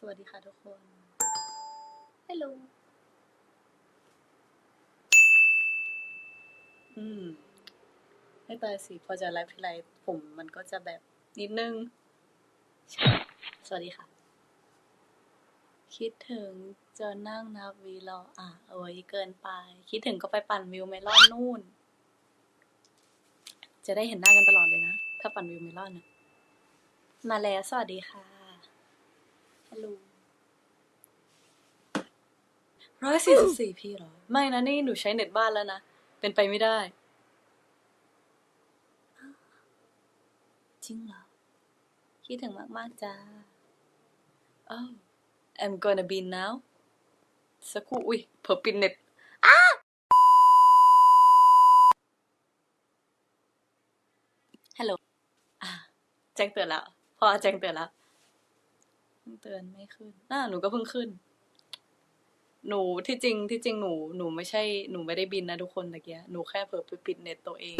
สวัสดีค่ะทุกคน ฮัลโหล อืม ไม่ตายสิ พอจะไลฟ์ทีไรผมมันก็จะแบบนิดนึง สวัสดีค่ะ คิดถึงจะนั่งนับวีรออะเอ้ยเกินไป คิดถึงก็ไปปั่นวิวเมลอนนู่น จะได้เห็นหน้ากันตลอดเลยนะ ถ้าปั่นวิวเมลอนนะมาแล้ว สวัสดีค่ะ ฮัลโหลร้อยสี่สิบสี่พีหรอ ไม่นะนี่หนูใช้เน็ตบ้านแล้วนะ เป็นไปไม่ได้ จริงเหรอ คิดถึงมากๆจ้า oh I'm gonna be now สักครู่อุ้ยเผลอปิดเน็ตอ้าฮัลโหลอ่าแจ้งเตือนแล้ว พอแจ้งเตือนแล้วเพิ่ง เตือนไม่ขึ้นน่าหนูก็เพิ่งขึ้น หนูที่จริงที่จริงหนูหนูไม่ใช่หนูไม่ได้บินนะทุกคนตะเกียหนูแค่เผลอไปปิดเน็ตตัวเอง